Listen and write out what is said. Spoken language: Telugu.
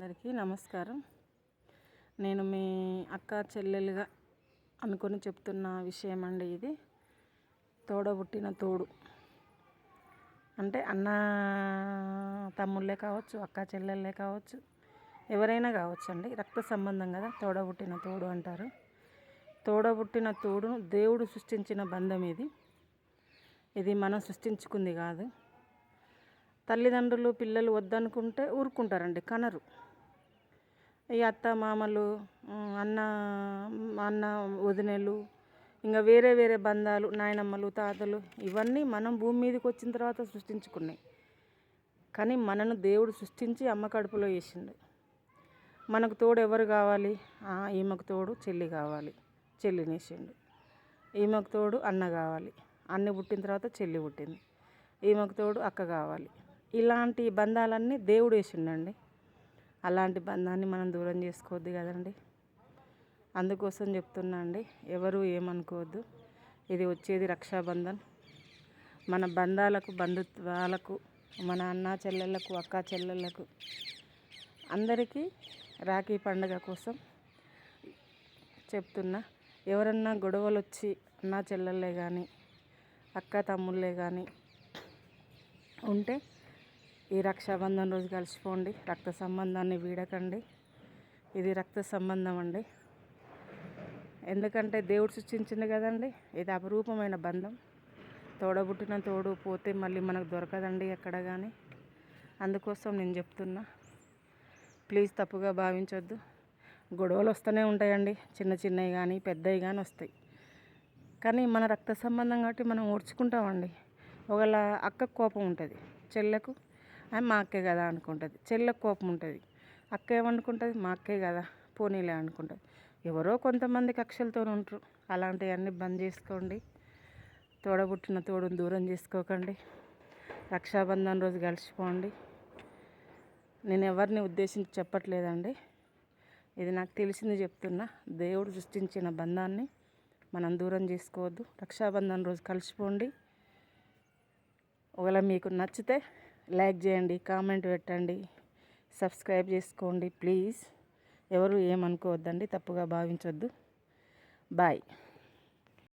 అందరికీ నమస్కారం. నేను మీ అక్క చెల్లెలుగా అనుకొని చెప్తున్న విషయం అండి ఇది. తోడబుట్టిన తోడు. అంటే అన్న తమ్ముళ్ళే కావచ్చు అక్క చెల్లెళ్ళే కావచ్చు ఎవరైనా కావచ్చు అండి. రక్త సంబంధం కదా తోడబుట్టిన తోడు అంటారు. తోడబుట్టిన తోడును దేవుడు సృష్టించిన బంధం ఇది. ఇది మనం సృష్టించుకుంది కాదు. తల్లిదండ్రులు పిల్లలు వద్దనుకుంటే ఊరుకుంటారండి కనరు. ఈ అత్త మామలు అన్న అన్న వదినలు ఇంకా వేరే వేరే బంధాలు నాయనమ్మలు తాతలు ఇవన్నీ మనం భూమి మీదకి వచ్చిన తర్వాత సృష్టించుకున్నాయి. కానీ మనను దేవుడు సృష్టించి అమ్మ కడుపులో వేసిండు. మనకు తోడు ఎవరు కావాలి? ఈమెకు తోడు చెల్లి కావాలి. చెల్లినేసిండు ఈమెకు తోడు అన్న కావాలి. అన్న పుట్టిన తర్వాత చెల్లి పుట్టింది. ఈమెకు తోడు అక్క కావాలి. ఇలాంటి బంధాలన్నీ దేవుడు వేసిండండి. అలాంటి బంధాన్ని మనం దూరం చేసుకోవద్దు కదండి. అందుకోసం చెప్తున్నా అండి ఎవరు ఏమనుకోవద్దు. ఇది వచ్చేది రక్షాబంధన్. మన బంధాలకు బంధుత్వాలకు మన అన్న చెల్లెళ్ళకు అక్క చెల్లెళ్ళకు అందరికీ రాఖీ పండుగ కోసం చెప్తున్నా. ఎవరన్నా గొడవలు వచ్చి అన్న చెల్లెళ్ళే కానీ అక్క తమ్ముళ్ళే కానీ ఉంటే ఈ రక్షాబంధం రోజు కలిసిపోండి రక్త సంబంధాన్ని వీడకండి. ఇది రక్త సంబంధం అండి. ఎందుకంటే దేవుడు సృష్టించింది కదండి. ఇది అపరూపమైన బంధం. తోడబుట్టిన తోడు పోతే మళ్ళీ మనకు దొరకదండి ఎక్కడ కానీ అందుకోసం నేను చెప్తున్నా. ప్లీజ్ తప్పుగా భావించొద్దు. గొడవలు వస్తూనే ఉంటాయండి. చిన్న చిన్నవి కానీ పెద్దవి కానీ వస్తాయి. కానీ మన రక్త సంబంధం కాబట్టి మనం ఓడ్చుకుంటామండి ఒకవేళ అక్క కోపం ఉంటుంది. చెల్లెకు అని మా అక్కే కదా అనుకుంటుంది. చెల్లెకు కోపం ఉంటుంది. అక్క ఏమనుకుంటుంది? మా అక్కే కదా పోనీలే అనుకుంటుంది. ఎవరో కొంతమంది కక్షలతో ఉంటారు. అలాంటివన్నీ బంద్ చేసుకోండి. తోడబుట్టిన తోడుని దూరం చేసుకోకండి. రక్షాబంధన్ రోజు కలిసిపోండి నేను ఎవరిని ఉద్దేశించి చెప్పట్లేదండి. ఇది నాకు తెలిసింది చెప్తున్నా. దేవుడు సృష్టించిన బంధాన్ని మనం దూరం చేసుకోవద్దు. రక్షాబంధన్ రోజు కలిసిపోండి. ఒకవేళ మీకు నచ్చితే లైక్ చేయండి కామెంట్ పెట్టండి సబ్స్క్రైబ్ చేసుకోండి ప్లీజ్. ఎవరు ఏమనుకోవద్దండి తప్పుగా భావించొద్దు. బాయ్.